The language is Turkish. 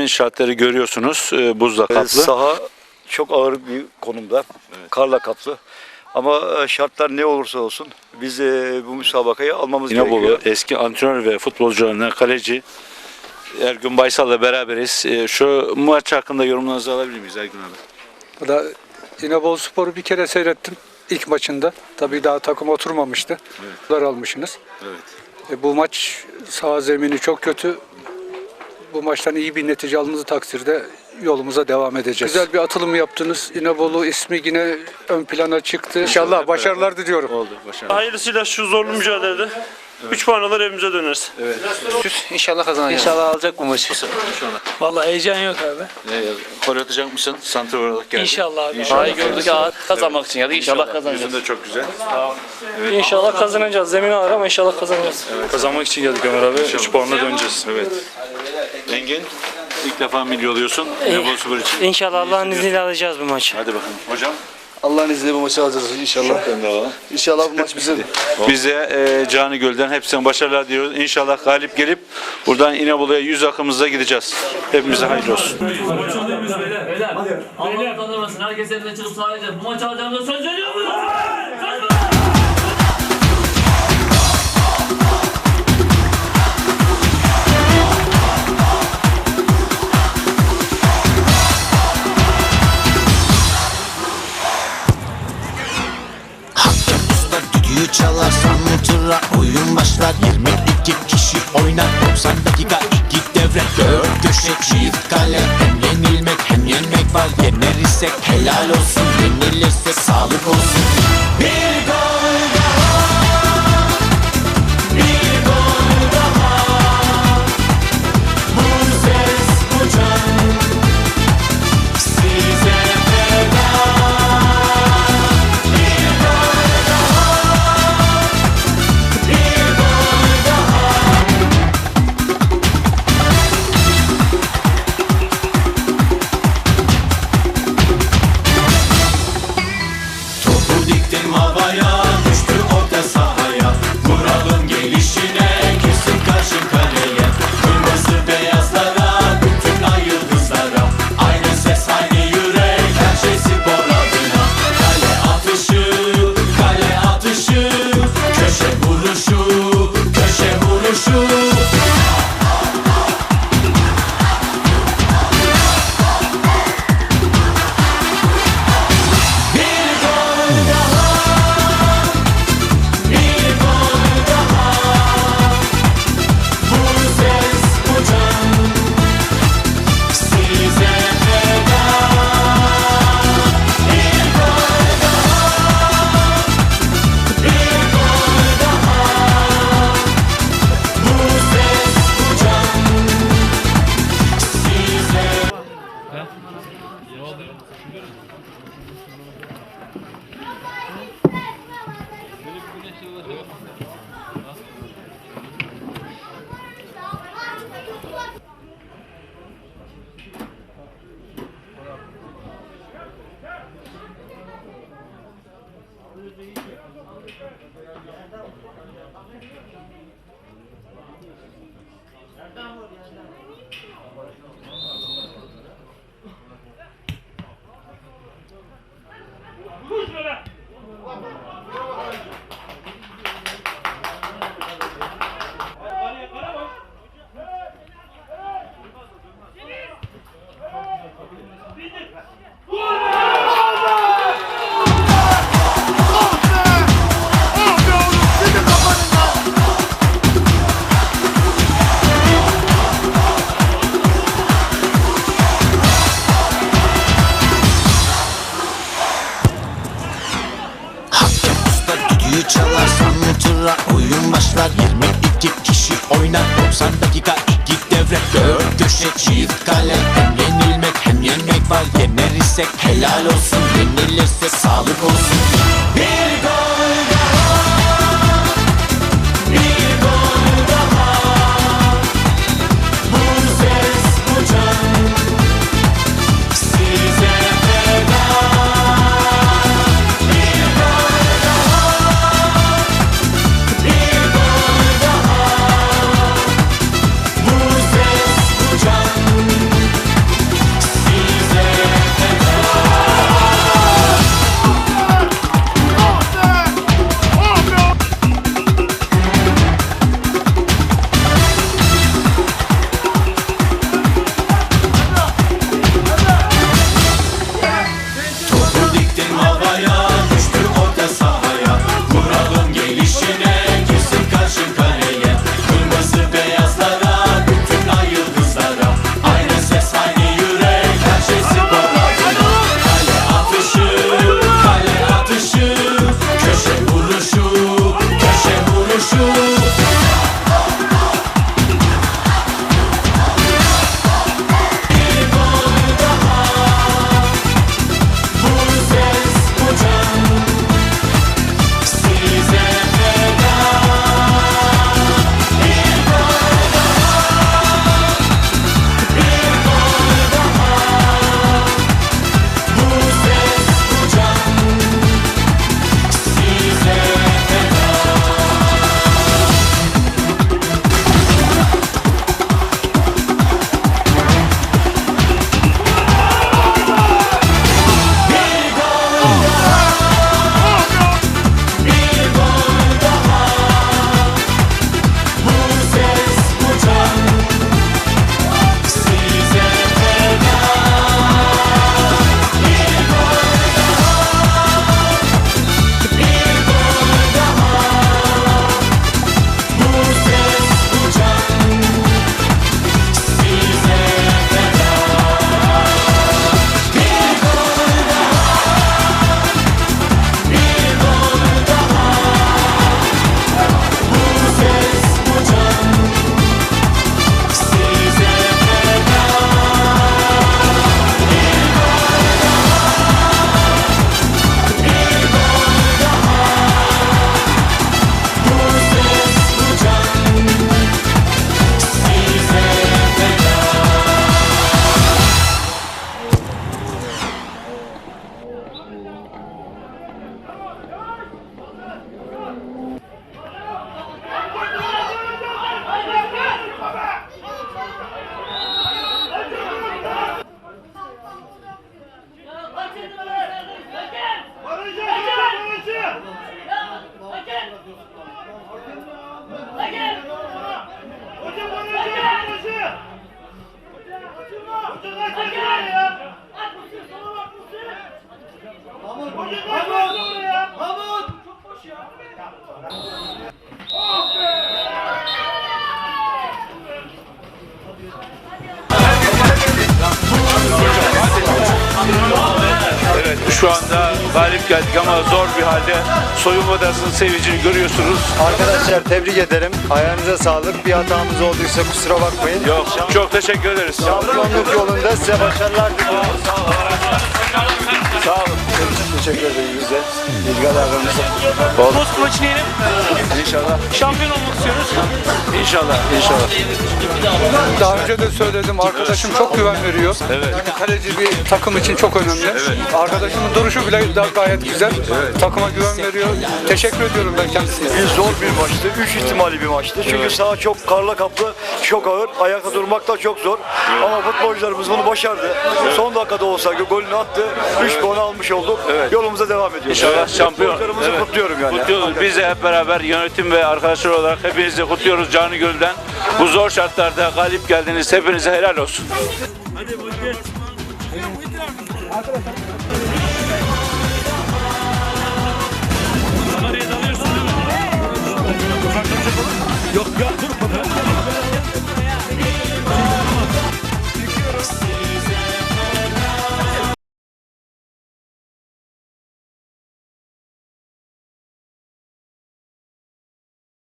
zemin şartları görüyorsunuz. E, buzla Ee, kaplı. Saha çok ağır bir konumda. Karla kaplı. Ama e, şartlar ne olursa olsun biz e, bu müsabakayı almamız İnebolu gerekiyor. eski antrenör ve futbolcularından kaleci Ergün Baysal'la beraberiz. E, şu maç hakkında yorumlarınızı alabilir miyiz Ergün abi? Da İnebolu Spor'u bir kere seyrettim ilk maçında. Tabii daha takım oturmamıştı. Evet. almışsınız. Evet. E, bu maç saha zemini çok kötü. Bu maçtan iyi bir netice aldığınız takdirde yolumuza devam edeceğiz. Güzel bir atılım yaptınız. İnebolu ismi yine ön plana çıktı. İnşallah başarılar diliyorum. Oldu. Başarılı. Hayırlısıyla şu zorlu mücadelede 3 puan alır evimize döneriz. İnşallah kazanacağız. İnşallah alacak bu maçı. Vallahi heyecan yok abi. E, gol atacak mısın? Santrafor olarak geldi. İnşallah abi. İnşallah. Ay gördük ya kazanmak için geldik. İnşallah kazanacağız. Yüzün de çok güzel. İnşallah kazanacağız. Zemin ağır ama inşallah kazanacağız. Kazanmak için geldik Ömer abi. 3 puanla döneceğiz. Evet. Engin ilk defa milli oluyorsun. İnebolu Spor için. İnşallah Allah'ın izniyle alacağız bu maçı. Hadi bakalım. Hocam. Allah'ın izniyle bu maçı alacağız inşallah. Ben de alalım. İnşallah bu maç bizim. Bize e, Cani Göl'den hepsine başarılar diliyoruz. İnşallah galip gelip buradan İnebolu'ya yüz akımızda gideceğiz. Hepimize hayırlı olsun. Beyler. Allah kandırmasın. Herkes evine çıkıp sadece bu maçı alacağımıza söz veriyor muyuz? Düdüğü çalar Santura oyun başlar. 22 kişi oynar 90 dakika iki devre. Dört köşe çift kale Hem yenilmek hem yenmek var. Yenerirsek helal olsun Yenilirse sağlık olsun. Bir gol çalar Santura oyun başlar. 22 kişi oynar. 90 dakika iki devre Dört köşe çift kale. Hem yenilmek hem yenmek var. Yenerirsek helal olsun. Yenilirse sağlık olsun. Bir şu anda galip geldik ama zor bir halde soyunma odasının sevincini görüyorsunuz. Arkadaşlar tebrik ederim. Ayağınıza sağlık. Bir hatamız olduysa kusura bakmayın. Yok çok teşekkür ederiz. Şampiyonluk yolunda size başarılar diliyorum. Sağ olun. Teşekkür ederim bize. İlgi alakamıza. Post maçını yenip İnşallah. şampiyon olmak istiyoruz. İnşallah. İnşallah. Daha önce de söyledim arkadaşım çok güven veriyor. Evet. Yani kaleci bir takım için çok önemli. Arkadaşımın duruşu bile da gayet güzel. Takıma güven veriyor. Teşekkür ediyorum ben kendisine. Bir zor bir maçtı. Üç ihtimali bir maçtı. Çünkü saha çok karla kaplı, çok ağır. Ayakta durmak da çok zor. Ama futbolcularımız bunu başardı. Son dakikada olsa golünü attı. Üç puan almış olduk. Yolumuza devam ediyoruz. İnşallah şampiyon. Futbolcularımızı Evet. kutluyorum yani. Kutluyoruz. Biz de hep beraber yönetim ve arkadaşlar olarak hepinizi kutluyoruz canı gölden. Bu zor şartlarda galip geldiniz. Hepinize helal olsun. Hadi Muhittin. Kameraya